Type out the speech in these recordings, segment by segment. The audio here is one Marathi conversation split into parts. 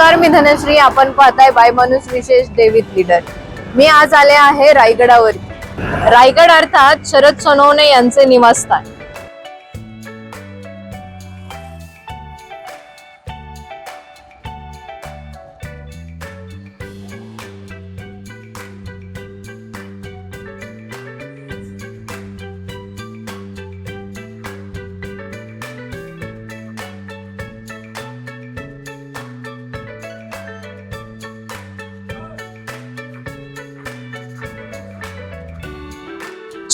नमस्कार मी धनश्री. आपण पाहताय बाय माणूस विशेष देवीत लीडर. मी आज आले आहे रायगडावर रायगड अर्थात शरद सोनवणे यांचे निवासस्थान.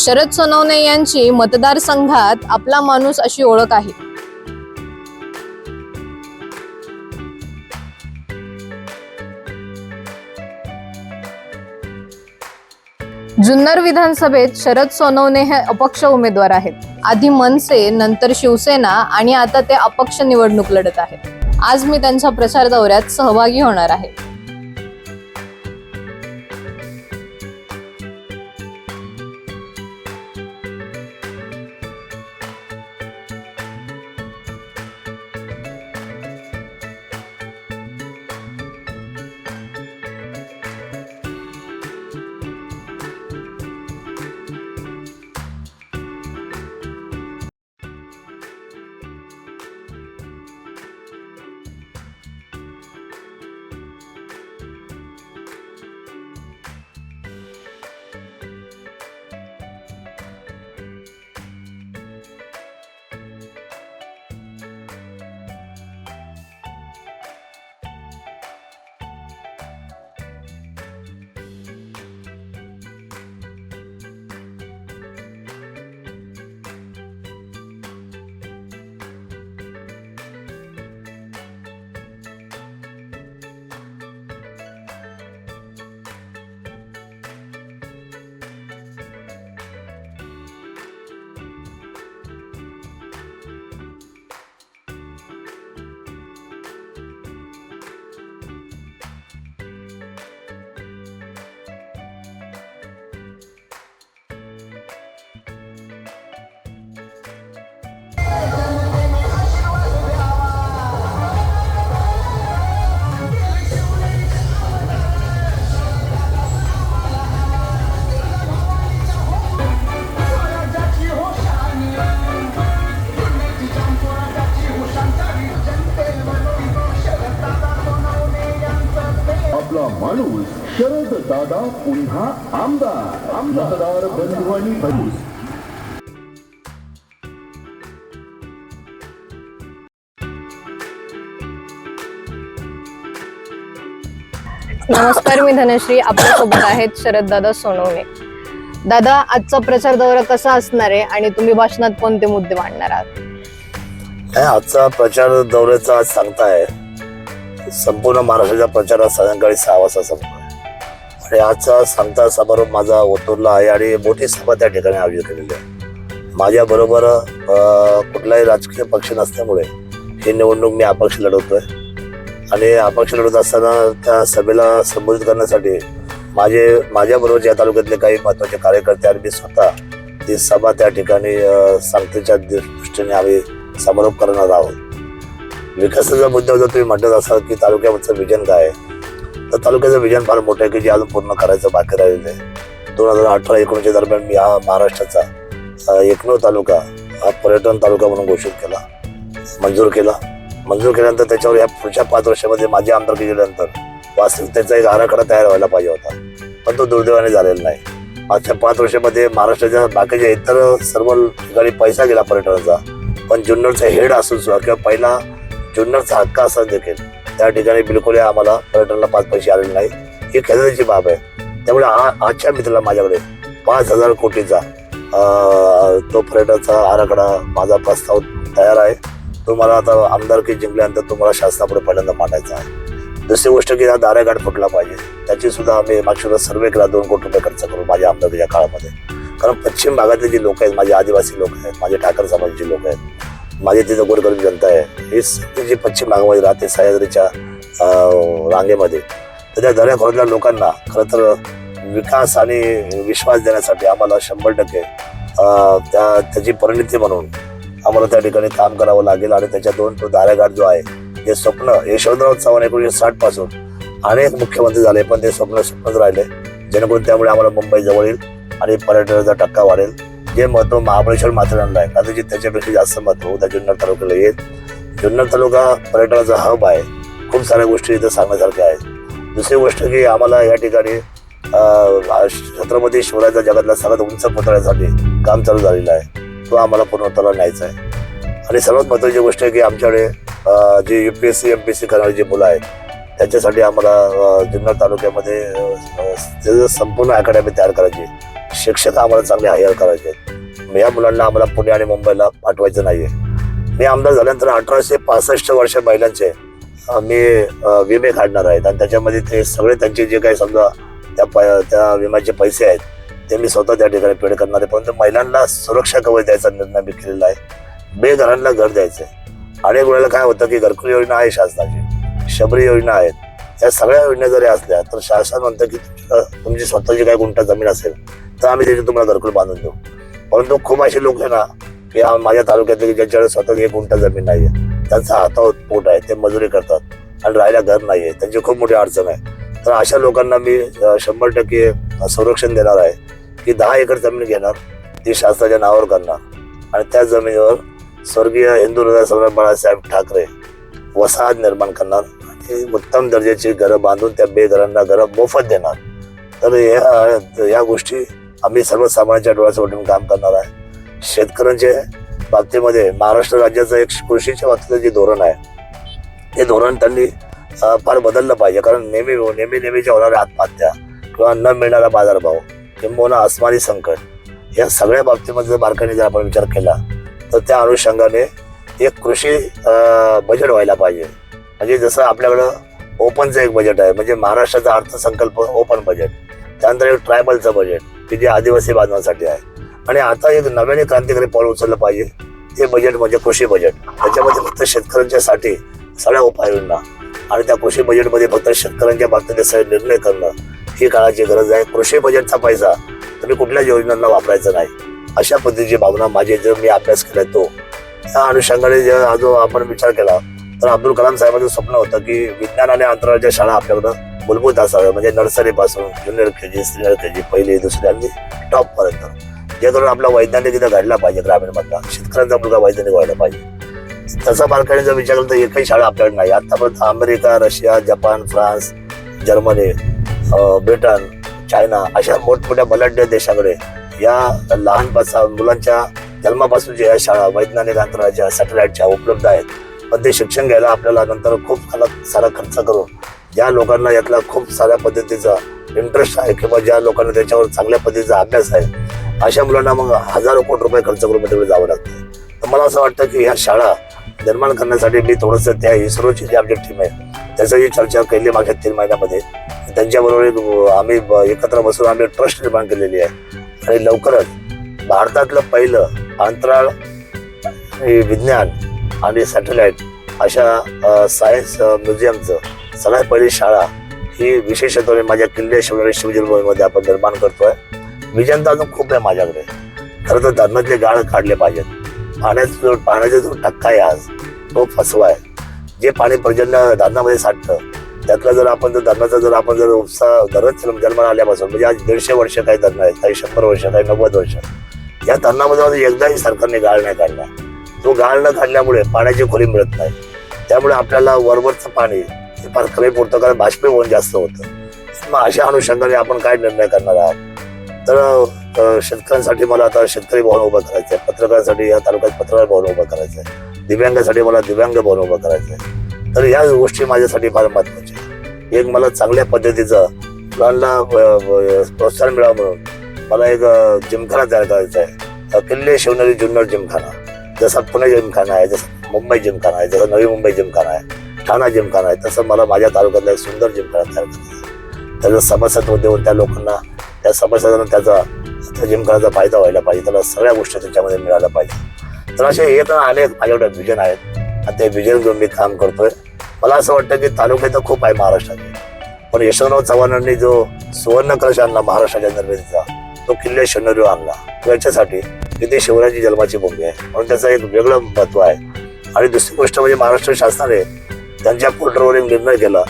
शरद सोनवणे यांची मतदारसंघात आपला माणूस अशी ओळख आहे. जुन्नर विधानसभेत शरद सोनवणे हे अपक्ष उमेदवार आहेत. आधी मनसे नंतर शिवसेना आणि आता ते अपक्ष निवडणूक लढत आहेत. आज मी त्यांच्या प्रचार दौऱ्यात सहभागी होणार आहे. माणूस शरद दादा पुन्हा आमदार मतदार बंधू आणि भरूस नमस्कार मी धनश्री. आपल्यासोबत आहेत शरद दादा सोनवणे. दादा आजचा प्रचार दौरा कसा असणार आहे आणि तुम्ही भाषणात कोणते मुद्दे मांडणार आहात? आजचा प्रचार दौऱ्याचा आज सांगताय. संपूर्ण महाराष्ट्राचा प्रचार आज सायंकाळी सहा वाजता संपतोय आणि आजचा सांगता समारोप माझा ओतूरला आहे आणि मोठी सभा त्या ठिकाणी आयोजित केलेली आहे. माझ्याबरोबर कुठलाही राजकीय पक्ष नसल्यामुळे ही निवडणूक मी अपक्ष लढवतोय. आणि अपक्ष लढवत असताना त्या सभेला संबोधित करण्यासाठी माझे माझ्याबरोबर या तालुक्यातले काही महत्त्वाचे कार्यकर्ते आणि मी स्वतः ती सभा त्या ठिकाणी सांगतेच्या दृष्टीने आम्ही समारोप करणार आहोत. विकासाचा मुद्दा जर तुम्ही म्हणत असाल की तालुक्याचं विजन काय? आहे तर तालुक्याचं विजन फार मोठं आहे की जे अजून पूर्ण करायचं बाकी राहिलेलं आहे. दोन हजार अठरा एकोणीसच्या दरम्यान मी हा महाराष्ट्राचा एकमेव तालुका हा पर्यटन तालुका म्हणून घोषित केला मंजूर केला. मंजूर केल्यानंतर त्याच्यावर या पुढच्या पाच वर्षामध्ये माझी आमदारकी गेल्यानंतर त्याचा एक आराखडा तयार व्हायला पाहिजे होता. पण तो दुर्दैवाने झालेला नाही. मागच्या पाच वर्षामध्ये महाराष्ट्राच्या बाकीच्या इतर सर्व ठिकाणी पैसा गेला पर्यटनाचा पण जुन्नरचा हेड असून सुद्धा किंवा पहिला जुन्नरचा हक्का असा देखील. त्या ठिकाणी बिलकुल आम्हाला पर्यटनाला पाच पैसे आलेले नाही. ही खेदाची बाब आहे. त्यामुळे आ- आजच्या मित्राला माझ्याकडे पाच हजार कोटीचा तो पर्यटनाचा आराखडा माझा प्रस्ताव तयार आहे. तुम्हाला आता आमदारकी जिंकल्यानंतर तुम्हाला शासनापुढे पहिल्यांदा मांडायचा आहे. दुसरी गोष्ट की हा दारेघाट फुटला पाहिजे. त्याची सुद्धा आम्ही मागच्या सर्वे केला दोन कोटी रुपये खर्च करू माझ्या आमदारकीच्या काळामध्ये. कारण पश्चिम भागातले जे लोक आहेत माझे आदिवासी लोक आहेत माझे ठाकर समाजाचे लोक आहेत माझी तिथं गोरगरीब जनता आहे. ही जे जी पश्चिम भागामध्ये राहते सह्याद्रीच्या रांगेमध्ये तर त्या दऱ्याखोऱ्यातल्या लोकांना खरं तर विकास आणि विश्वास देण्यासाठी आम्हाला शंभर टक्के त्या त्याची परिणिती म्हणून आम्हाला त्या ठिकाणी काम करावं लागेल आणि त्याच्या दोन तो दारेघाट जो आहे ते स्वप्न यशवंतराव चव्हाण एकोणीशे साठपासून अनेक मुख्यमंत्री झाले पण ते स्वप्न स्वप्नच राहिले. जेणेकरून त्यामुळे आम्हाला मुंबई जवळ येईल आणि पर्यटनाचा टक्का वाढेल. जे महत्त्व महाबळेश्वर माथेरानला आहे कदाचित त्याच्यापेक्षा जास्त महत्त्व उद्या जुन्नर तालुक्याला येत. जुन्नर तालुका पर्यटनाचा हब आहे. खूप साऱ्या गोष्टी इथं सांगण्यासारख्या आहेत. दुसरी गोष्ट की आम्हाला या ठिकाणी छत्रपती शिवरायचा जगातला सगळ्यात उंच पुतळ्यासाठी काम चालू झालेलं आहे. तो आम्हाला पूर्णत्वाला न्यायचा आहे. आणि सर्वात महत्त्वाची गोष्ट आहे की आमच्याकडे जे U P S C M P S C करणारी जी मुलं आहेत त्याच्यासाठी आम्हाला जुन्नर तालुक्यामध्ये त्याचं संपूर्ण अकॅडमी तयार करायची आहे. शिक्षक आम्हाला चांगले हायर करायचे. आहेत या मुलांना आम्हाला पुणे आणि मुंबईला पाठवायचं नाही आहे मी आमदार झाल्यानंतर अठराशे पासष्ट वर्ष महिलांचे मी विमे काढणार आहेत. आणि त्याच्यामध्ये ते सगळे त्यांचे जे काही समजा त्या प- त्या विम्याचे पैसे आहेत ते मी स्वतः त्या ठिकाणी पेड करणार आहे. परंतु महिलांना सुरक्षा कवच द्यायचा निर्णय मी केलेला आहे. बेघरांना घर द्यायचं आहे अनेक वेळेला काय होतं की घरकुल योजना आहे शासनाची. शबरी योजना आहेत. या सगळ्या योजना जरी असल्या तर शासन म्हणतं की तुमची स्वतःची काही गुंठा जमीन असेल तर आम्ही त्याची तुम्हाला घरकुल बांधून देऊ. परंतु खूप असे लोक आहे ना की माझ्या तालुक्यातले की ज्यांच्याकडे स्वतः एक गुंठा जमीन नाही आहे त्यांचा हातावर पोट आहे ते मजुरी करतात आणि राहायला घर नाही आहे त्यांची खूप मोठी अडचण आहे. तर अशा लोकांना मी शंभर टक्के संरक्षण देणार आहे की दहा एकर जमीन घेणार ती शासनाच्या नावावर करणार. आणि त्या जमिनीवर स्वर्गीय हिंदू हृदय सम्राट बाळासाहेब ठाकरे वसाहत निर्माण करणार. आणि उत्तम दर्जाची घरं बांधून त्या बेघरांना घरं मोफत देणार. तर या या गोष्टी आम्ही सर्वसामान्यांच्या डोळ्याचं उठून काम करणार आहे. शेतकऱ्यांच्या बाबतीमध्ये महाराष्ट्र राज्याचं एक कृषीच्या बाबतीचं जे धोरण आहे ते धोरण त्यांनी फार बदललं पाहिजे. कारण नेहमी नेहमी नेहमीच्या होणाऱ्या आत्महत्या किंवा न मिळणारा बाजारभाव किंबहुना अस्मानी संकट या सगळ्या बाबतीमध्ये जर बारकाने जर आपण विचार केला तर त्या अनुषंगाने एक कृषी बजेट व्हायला पाहिजे. म्हणजे जसं आपल्याकडं ओपनचं एक बजेट आहे म्हणजे महाराष्ट्राचा अर्थसंकल्प ओपन बजेट त्यानंतर एक ट्रायबलचं बजेट की जे आदिवासी बांधवांसाठी आहे. आणि आता एक नव्याने क्रांतिकारी पाऊल उचललं पाहिजे. ते बजेट म्हणजे कृषी बजेट त्याच्यामध्ये फक्त शेतकऱ्यांच्यासाठी सगळ्या उपाययोजना आणि त्या कृषी बजेटमध्ये फक्त शेतकऱ्यांच्या बाबतीत सगळे निर्णय करणं ही काळाची गरज आहे. कृषी बजेटचा पैसा तुम्ही कुठल्याच योजनांना वापरायचा नाही. अशा पद्धतीची भावना माझी जर मी अभ्यास केला तो. त्या अनुषंगाने जर आज जो आपण विचार केला तर अब्दुल कलाम साहेबांचं स्वप्न होतं की विज्ञान आणि अंतराळच्या शाळा आपल्याकडं मूलभूत असाव्या म्हणजे नर्सरी पासून junior K G senior K जी पहिली दुसरी अगदी टॉप पर्यंत. जे करून आपला वैज्ञानिक इथं घडला पाहिजे ग्रामीणमधला शेतकऱ्यांचा मुलगा वैज्ञानिक व्हायला पाहिजे. तसा बारकाने जर विचार केला तर एकही शाळा आपल्याकडे नाही. आतापर्यंत America Russia Japan France Germany Britain China अशा मोठमोठ्या बलाढ्य देशाकडे या लहानपासून मुलांच्या जन्मापासून ज्या शाळा वैज्ञानिक अंतराच्या सॅटेलाइटच्या उपलब्ध आहेत. पण ते शिक्षण घ्यायला आपल्याला नंतर खूप खाला सारा खर्च करून ज्या लोकांना यातला खूप साऱ्या पद्धतीचा इंटरेस्ट आहे किंवा ज्या लोकांना त्याच्यावर चांगल्या पद्धतीचा अभ्यास आहे अशा मुलांना मग हजारो कोटी रुपये खर्च करून तिकडे जावं लागतं. तर मला असं वाटतं की ह्या शाळा निर्माण करण्यासाठी मी थोडंसं त्या इस्रोची जी आमची टीम आहे त्याचाही चर्चा केली मागच्या तीन महिन्यामध्ये. त्यांच्याबरोबर एक आम्ही ब- एकत्र बसून आम्ही ट्रस्ट निर्माण केलेली आहे. आणि लवकरच भारतातलं पहिलं अंतराळ विज्ञान आणि सॅटेलाइट अशा सायन्स म्युझियमचं सगळ्यात पहिली शाळा ही विशेषत्वाने माझ्या किल्ले शिवनेरी शिवजन्मभूमीमध्ये आपण निर्माण करतोय. विजन अजून खूप आहे माझ्याकडे. खरं तर धरणातले गाळ काढले पाहिजेत. पाण्याचा जो पाण्याचा जो टक्का आहे आज तो फसवा आहे. जे पाणी पर्जन्य धरणामध्ये साठतं त्यातला जर आपण जर धरणाचा जर आपण जर उपसा धरण जन्माला आल्यापासून म्हणजे आज दीडशे वर्ष काही धरणं आहेत काही शंभर वर्ष काही नव्वद वर्ष. या धरणामध्ये एकदाही सरकारने गाळ नाही काढला. तो गाळ न काढल्यामुळे पाण्याची खोली मिळत नाही. त्यामुळे आपल्याला वरवरचं पाणी फार कमी पुरतं कारण बाष्पीभवन जास्त होतं. मग अशा अनुषंगाने आपण काय निर्णय करणार आहात? तर शेतकऱ्यांसाठी मला आता शेतकरी भवन उभं करायचं आहे पत्रकारांसाठी या तालुक्यात पत्रकार भवन उभं करायचं आहे दिव्यांगासाठी मला दिव्यांग भवन उभं करायचं आहे तर या गोष्टी माझ्यासाठी फार महत्त्वाच्या एक मला चांगल्या पद्धतीचं मुलांना प्रोत्साहन मिळावं म्हणून मला एक जिमखाना तयार करायचा आहे किल्ले शिवनेरी जुन्नर जिमखाना. जसा पुणे जिमखाना आहे जसं मुंबई जिमखाना आहे जसं नवी मुंबई जिमखाना आहे. ठाणा जिमखाना आहे. तसं मला माझ्या तालुक्यातला एक सुंदर जिमखाना तयार करायचा आहे. त्याचं सभासत्व देऊन त्या लोकांना त्या सभासदांना त्याचा त्या जिमखानाचा फायदा व्हायला पाहिजे. त्याला सगळ्या गोष्टी त्याच्यामध्ये मिळाल्या पाहिजे. तर असे हे तर आले माझ्याकडे विजन आहेत. आणि ते विजन घेऊन मी काम करतोय. मला असं वाटतं की तालुके तर खूप आहे महाराष्ट्राचे पण यशवंतराव चव्हाणांनी जो सुवर्ण कलश आणला महाराष्ट्राच्या निर्मितीचा तो किल्ले शून्यवर आणला. याच्यासाठी तिथे शिवरायाची शिवरायांची जन्माची भूमी आहे. म्हणून त्याचं एक वेगळं महत्त्व आहे. आणि दुसरी गोष्ट म्हणजे महाराष्ट्र शासनाने त्यांच्या पोर्टरवर निर्णय केला.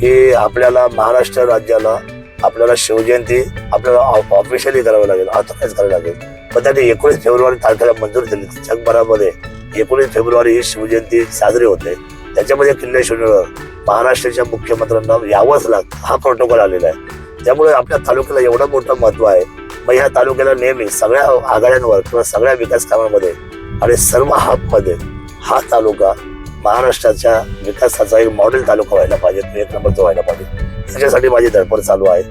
की आपल्याला महाराष्ट्र राज्याला आपल्याला शिवजयंती आपल्याला ऑफिशियली करावी लागेल ऑथराईज करावी लागेल. पण त्यांनी एकोणीस फेब्रुवारी तारखेला मंजूर दिली. जगभरामध्ये एकोणीस फेब्रुवारी ही शिवजयंती साजरी होते. त्याच्यामध्ये किल्ले शून्यवर महाराष्ट्राच्या मुख्यमंत्र्यांना यावंच लागतं हा प्रोटोकॉल आलेला आहे. त्यामुळे आपल्या तालुक्याला एवढं मोठं महत्त्व आहे. मग ह्या तालुक्याला नेहमी सगळ्या आघाड्यांवर किंवा सगळ्या विकास कामांमध्ये आणि सर्व हबमध्ये हा तालुका महाराष्ट्राच्या विकासाचा एक मॉडेल तालुका व्हायला पाहिजे तो एक नंबरचा व्हायला पाहिजे. त्याच्यासाठी माझी धडपड चालू आहे.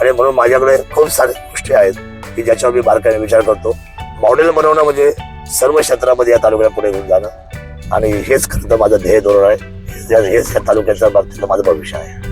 आणि म्हणून माझ्याकडे खूप साऱ्या गोष्टी आहेत की ज्याच्यावर मी बारकाईने विचार करतो. मॉडेल बनवणं म्हणजे सर्व क्षेत्रामध्ये या तालुक्याला पुढे घेऊन जाणं. आणि हेच खरं तर माझं ध्येय धोरण आहे. हेच- हेच या तालुक्याच्या बाबतीतलं माझं भविष्य आहे.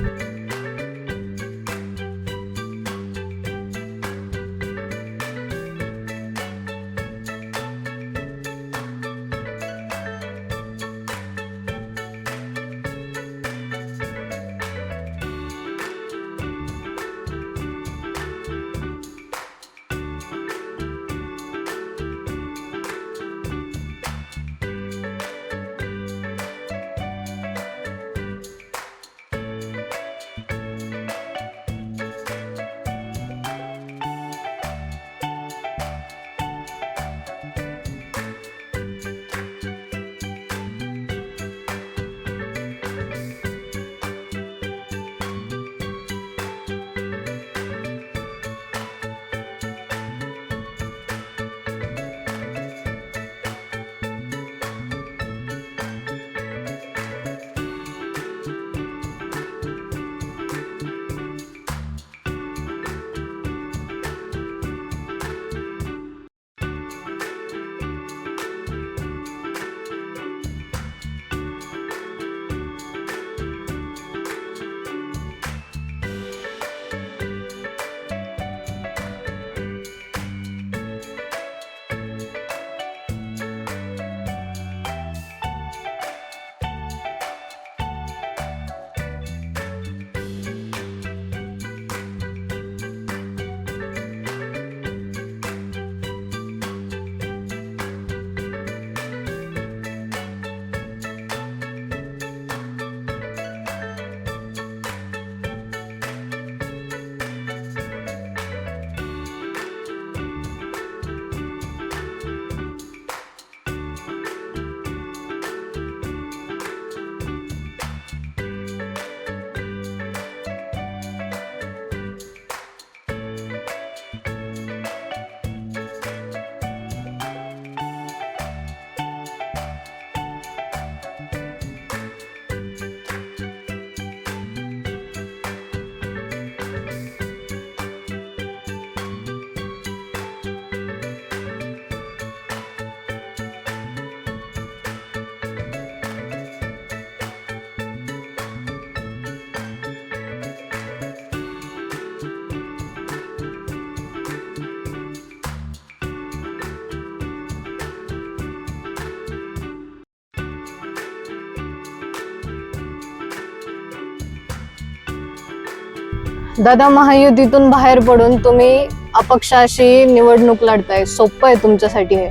दादा महायुतीतून बाहेर पडून तुम्ही अपक्षाशी निवडणूक लढताय. सोपं आहे तुमच्यासाठी हे.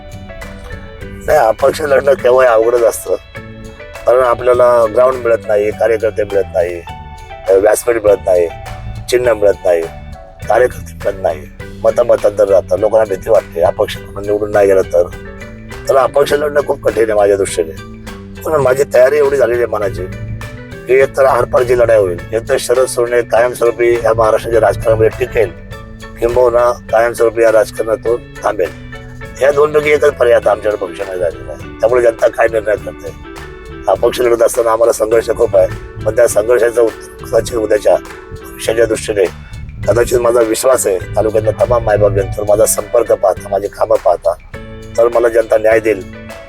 नाही अपक्ष लढणं तेव्हा अवघडच असतं. कारण आपल्याला ग्राउंड मिळत नाही कार्यकर्ते मिळत नाही व्यासपीठ मिळत नाही चिन्ह मिळत नाही कार्यकर्ते मिळत नाही. मतामतांतर राहतं लोकांना भीती वाटते अपक्ष निवडून नाही गेलं तर. तर अपक्ष लढणं खूप कठीण आहे माझ्या दृष्टीने. पण माझी तयारी एवढी झालेली आहे मनाची. की एकतर आरपारची लढाई होईल एकतर शरद सोडणे कायमस्वरूपी या महाराष्ट्राच्या राजकारणामध्ये टिकेल. किंबहुना कायमस्वरूपी या राजकारणातून थांबेल. या दोन पैकी एकच पर्याय आता आमच्याकडे भविष्यामध्ये झालेला आहे. त्यामुळे जनता काय निर्णय करते? अपक्ष लढत असताना आम्हाला संघर्ष खूप आहे. पण त्या संघर्षाचा कदाचित उद्याच्या पक्षाच्या दृष्टीने कदाचित माझा विश्वास आहे तालुक्यातल्या तमाम मायबाप तर माझा संपर्क पाहता माझी कामं पाहता तर मला जनता न्याय देईल.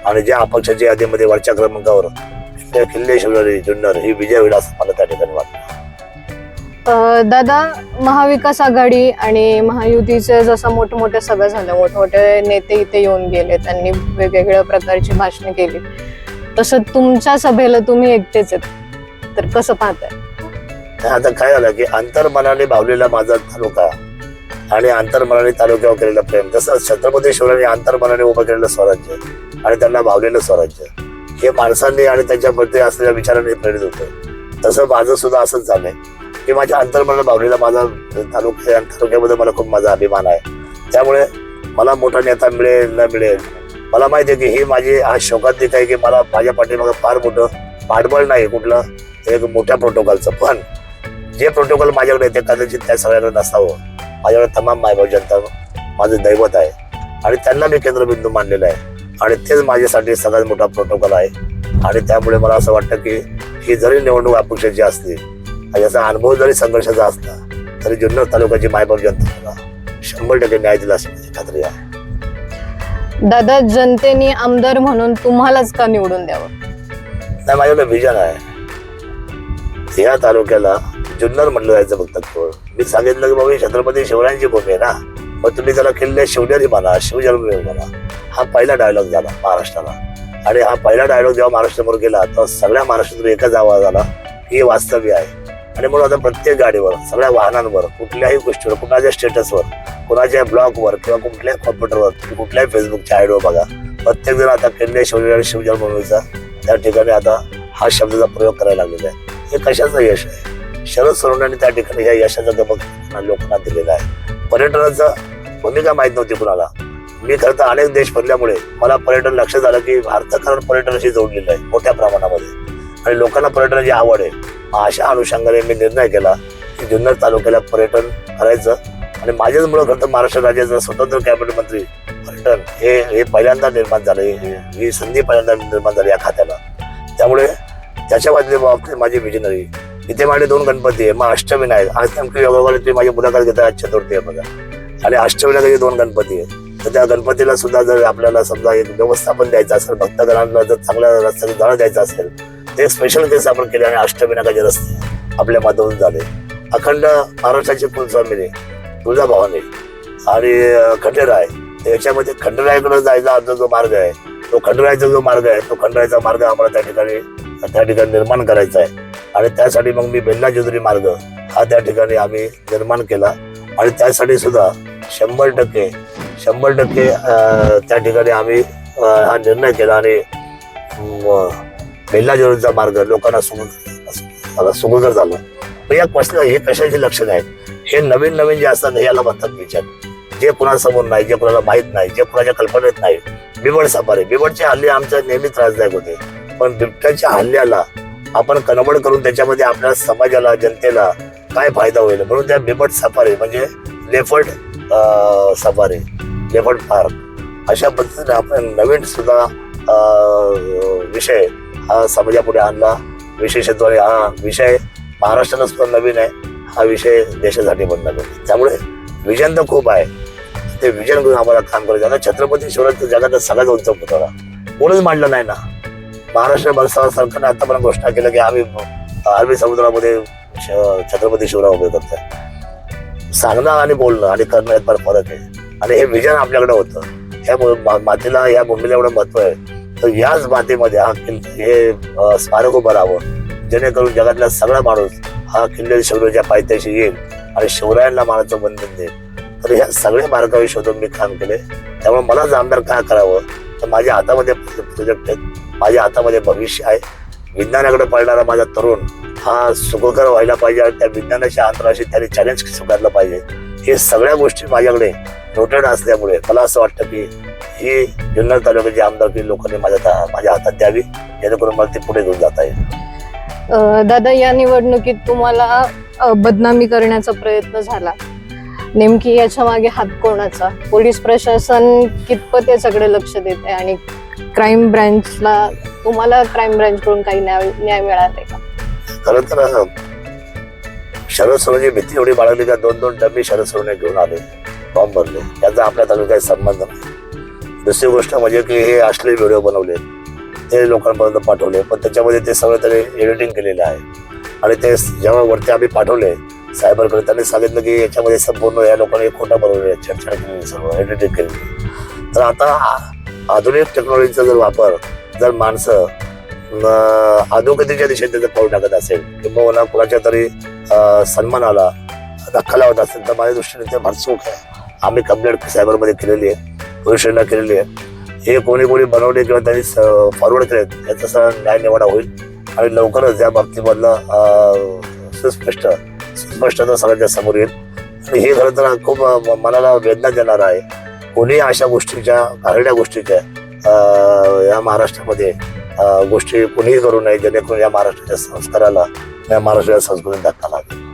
आणि ज्या अपक्षाच्या यादीमध्ये वरच्या क्रमांकावर किल्ले जुन्नर ही विजय होईल असं मला त्या ठिकाणी वाटतं. अं, दादा महाविकास आघाडी आणि महायुतीचे जसं मोठमोठ्या सभा झाल्या मोठमोठे नेते इथे येऊन गेले त्यांनी वेगवेगळ्या प्रकारची भाषणे केली. तसं तुमच्या सभेला तुम्ही एकटेच आहेत तर कसं पाहताय? आता काय झालं की अंतर्मनाने भावलेला माझा तालुका आणि अंतर्मनाने तालुक्यावर केलेलं प्रेम. जसं छत्रपती शिवरायांनी अंतर्मनाने उभं केलेलं स्वराज्य आणि त्यांना भावलेलं स्वराज्य. हे माणसांनी आणि त्यांच्याबद्दल असलेल्या विचाराने प्रेरित होतं तसं माझं सुद्धा असंच झालंय. की माझ्या अंतर्मन भावलेला माझा तालुक्या तालुक्यामध्ये मला खूप माझा अभिमान आहे. त्यामुळे मला मोठा नेता मिळेल न मिळेल मला माहिती आहे की ही माझी आज शोकांतिक आहे की मला माझ्या पाठीमागं फार मोठं पाठबळ नाही कुठलं एक मोठ्या प्रोटोकॉलचं. पण जे प्रोटोकॉल माझ्याकडे येते कदाचित त्या सगळ्यांना नसावं. माझ्याकडे तमाम मायभाव जनता माझं दैवत आहे. आणि त्यांना मी केंद्रबिंदू मानलेला आहे. आणि तेच माझ्यासाठी सगळ्यात मोठा प्रोटोकॉल आहे. आणि त्यामुळे मला असं वाटतं की ही जरी निवडणूक अपेक्षाची असली आणि याचा अनुभव जरी संघर्षाचा असला तरी जुन्नर तालुक्याची मायबाप जनता मला शंभर टक्के न्याय दिला माझी खात्री आहे. दादा जनतेने आमदार म्हणून तुम्हालाच का निवडून द्यावं? नाही माझ्याकडे विजन आहे. या तालुक्याला जुन्नर म्हटलं जायचं फक्त. मी सांगितलं की बाबा छत्रपती शिवरायांची भूमी आहे ना. मग तुम्ही त्याला किल्ले शिवनेरी म्हणा शिवजन्मदेव म्हणा हा पहिला डायलॉग झाला महाराष्ट्राला. आणि हा पहिला डायलॉग जेव्हा महाराष्ट्रावर गेला तेव्हा सगळ्या महाराष्ट्रातून एकच आवाज आला की हे वास्तव्य आहे. आणि म्हणून आता प्रत्येक गाडीवर सगळ्या वाहनांवर कुठल्याही गोष्टीवर कुणाच्या स्टेटसवर कुणाच्या ब्लॉगवर किंवा कुठल्याही कॉम्प्युटरवर कुठल्याही फेसबुकच्या आयडीवर बघा. प्रत्येक जण आता किल्ले शिवनेरी आणि शिवजन्मभूमीचा त्या ठिकाणी आता हा शब्दाचा प्रयोग करायला लागलेला आहे. हे कशाचं यश आहे? शरद सोनवण्याने त्या ठिकाणी या यशाचा गमक लोकांना दिलेला आहे. पर्यटनाचा भूमिका माहीत नव्हती कुणाला. मी खरं तर अनेक देश फिरल्यामुळे मला पर्यटन लक्षात आलं की भारत खरं पर्यटनाशी जोडलेलं आहे मोठ्या प्रमाणामध्ये. आणि लोकांना पर्यटनाची आवड आहे. अशा अनुषंगाने मी निर्णय केला की जुन्नर तालुक्याला पर्यटन करायचं. आणि माझ्याच मुळे खरं तर महाराष्ट्र राज्याचा स्वतंत्र कॅबिनेट मंत्री पर्यटन हे हे पहिल्यांदा निर्माण झालं. हे- ही संधी पहिल्यांदा निर्माण झाली या खात्याला. त्यामुळे त्याच्या बाजूने बाबतीत माझी विजनरी इथे माझे दोन गणपती आहे. मग अष्टमी नाही. आज नेमकी योगावाला तुम्ही माझी मुलाखत घेता आज चतुर्थी आहे बघा. आणि अष्टमीला दोन गणपती आहे तर त्या गणपतीला सुद्धा जर आपल्याला समजा एक व्यवस्थापन द्यायचं असेल भक्तगणांना जर चांगल्या रस्त्याने जाणं द्यायचं असेल ते स्पेशल केस आपण केले आणि अष्टविनायकाचे रस्ते आपल्या माध्यमातून झाले. अखंड महाराष्ट्राचे कुलस्वामीने तुळजाभवानी आणि अं, खंडेराय. याच्यामध्ये खंडेरायकडे जायचा आमचा जो मार्ग आहे तो खंडरायाचा जो मार्ग आहे तो खंडरायाचा मार्ग आम्हाला त्या ठिकाणी त्या ठिकाणी निर्माण करायचा आहे. आणि त्यासाठी मग मी बेल्ला जेजुरी मार्ग हा त्या ठिकाणी आम्ही निर्माण केला. आणि त्यासाठी सुद्धा शंभर टक्के शंभर टक्के त्या ठिकाणी आम्ही हा निर्णय केला आणि बेल्ला जेजुरीचा मार्ग लोकांना सुखकर सुखकर झालं. या कसलं हे कशाचे लक्षण आहेत हे नवीन नवीन जे असतात याला म्हणतात विचार. जे कुणासमोर नाही जे कुणाला माहीत नाही जे कुणाच्या कल्पनेत नाही बिबड सफारी. बिबटचे हल्ले आमच्या नेहमी त्रासदायक होते. पण बिबट्याच्या हल्ल्याला आपण कन्वर्ट करून त्याच्यामध्ये आपल्या समाजाला जनतेला काय फायदा होईल? म्हणून त्या बिबट सफारी म्हणजे लेफर्ड सफारी लेफर्ड पार्क अशा पद्धतीने आपण नवीन सुद्धा विषय हा समाजापुढे आणला. विशेषत्वाने हा विषय महाराष्ट्राला सुद्धा नवीन आहे. हा विषय देशासाठी बनला पाहिजे त्यामुळे विजन तर खूप आहे. ते विजन घेऊन आम्हाला काम करायचं. आता छत्रपती शिवराज जगाचा सगळ्यात उंच पुतळा. कोणीच मांडलं नाही ना. महाराष्ट्र बरसावर सरकारने आतापर्यंत घोषणा केलं की आम्ही अरबी समुद्रामध्ये श- छत्रपती शिवराव उभे करतोय. सांगणं आणि बोलणं आणि करणं यात फार फरक आहे. आणि हे विजन आपल्याकडे होतं. ह्या मु- मातीला या भूमीला एवढं महत्त्व आहे. तर याच मातीमध्ये हा किल्ला हे स्मारक उभं राहावं. जेणेकरून जगातला सगळा माणूस हा किल्ले शिवराच्या पायथ्याशी येईल आणि शिवरायांना मानाचं बंधन देईल. तर ह्या सगळ्या मार्गाविषयी शोधून मी काम केले त्यामुळे मला आमदार काय करावं? तर माझ्या हातामध्ये प्रोजेक्ट आहेत. माझ्या हातामध्ये भविष्य आहे. विज्ञानाकडे पळणारा माझा तरुण हा सुखकर व्हायला पाहिजे आणि त्या विज्ञानाच्या अंतराशी त्याने चॅलेंज स्वीकारलं पाहिजे. हे सगळ्या गोष्टी माझ्याकडे रोटेड असल्यामुळे मला असं वाटतं की ही जुन्नर तालुक्याची आमदारकी लोकांनी माझ्या माझ्या हातात द्यावी जेणेकरून मला ती पुढे घेऊन जाता येईल. दादा या निवडणुकीत तुम्हाला बदनामी करण्याचा प्रयत्न झाला. नेमकी याच्या मागे हात कोणाचा? पोलीस प्रशासन कितपत याच्याकडे लक्ष देत आहे आणि क्राईम ब्रँचला तुम्हाला क्राईम ब्रँच कडून काही न्याय न्याय आहे का? खरं तर शरद सरोजी भीती एवढी बाळगली का दोन दोन डबे शरद सरोने घेऊन आले फॉर्म भरले. त्याचा आपल्या तालुक्यात संबंध नाही. दुसरी गोष्ट म्हणजे की हे असले व्हिडिओ बनवले ते लोकांपर्यंत पाठवले पण त्याच्यामध्ये ते सगळं त्यांनी एडिटिंग केलेलं आहे. आणि ते जेव्हा वरती आम्ही पाठवले सायबरकडे त्यांनी सांगितलं की याच्यामध्ये संपूर्ण या लोकांनी खोटा बनवले छेडछाड केलेली सर्व एडिटिंग केलेली तर आता आधुनिक टेक्नॉलॉजीचा जर वापर जर माणसं अधोगतीच्या दिशेने त्याचं पाऊल टाकत असेल किंवा कुणाच्या तरी सन्मानाला धक्का लावत असेल तर माझ्या दृष्टीने ते फार चूक आहे. आम्ही कंप्लेंट सायबरमध्ये केलेली आहे पुरुषांना केलेली आहे. हे कोणी कोणी बनवले किंवा त्यांनी फॉरवर्ड केले याचा सगळा न्याय निवाडा होईल. आणि लवकरच या बाबतीमधलं सुस्पष्ट सुस्पष्टता सगळ्यांच्या समोर येईल. आणि हे खरं तर खूप मनाला वेदना देणार आहे. कोणी अशा गोष्टीच्या घाणेरड्या गोष्टीच्या या महाराष्ट्रामध्ये गोष्टी कोणीही करू नये जेणेकरून या महाराष्ट्राच्या संस्काराला या महाराष्ट्राच्या संस्कृतीला धक्का लागेल.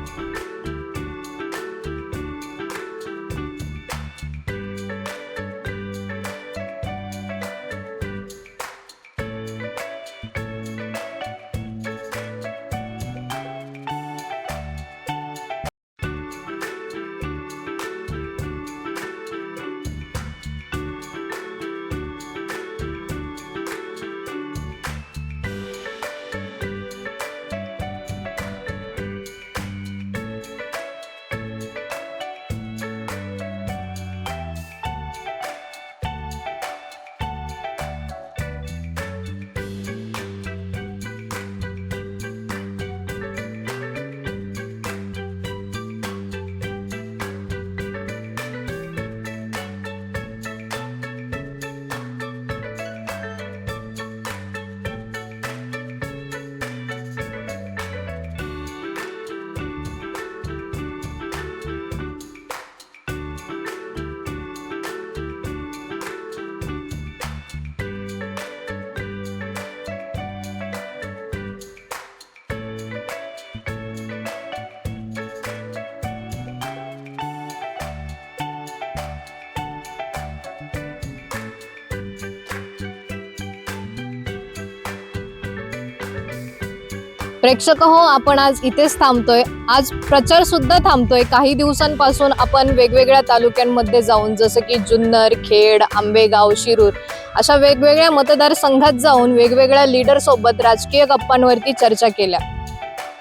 प्रेक्षक हो आपण आज इथेच थांबतोय. आज प्रचार सुद्धा थांबतोय. काही दिवसांपासून आपण वेगवेगळ्या तालुक्यांमध्ये जाऊन जसं की जुन्नर खेड आंबेगाव शिरूर अशा वेगवेगळ्या मतदारसंघात जाऊन वेगवेगळ्या लीडर सोबत राजकीय गप्पांवरती चर्चा केल्या.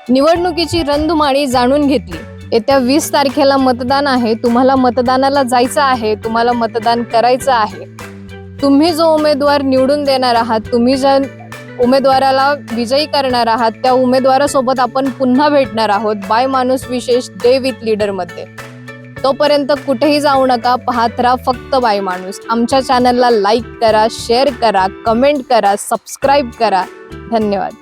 निवडणुकीची रणधुमाळी जाणून घेतली. येत्या वीस तारखेला मतदान आहे. तुम्हाला मतदानाला जायचं आहे. तुम्हाला मतदान करायचं आहे. तुम्ही जो उमेदवार निवडून देणार आहात तुम्ही ज्या उमेदवाराला विजयी करणार आहात त्या उमेदवारासोबत आपण पुन्हा भेटणार आहोत. बाय माणूस विशेष डे विथ लीडरमध्ये तोपर्यंत कुठेही जाऊ नका पाहत राहा फक्त बाय माणूस. आमच्या चॅनलला लाईक करा शेअर करा कमेंट करा सबस्क्राईब करा. धन्यवाद.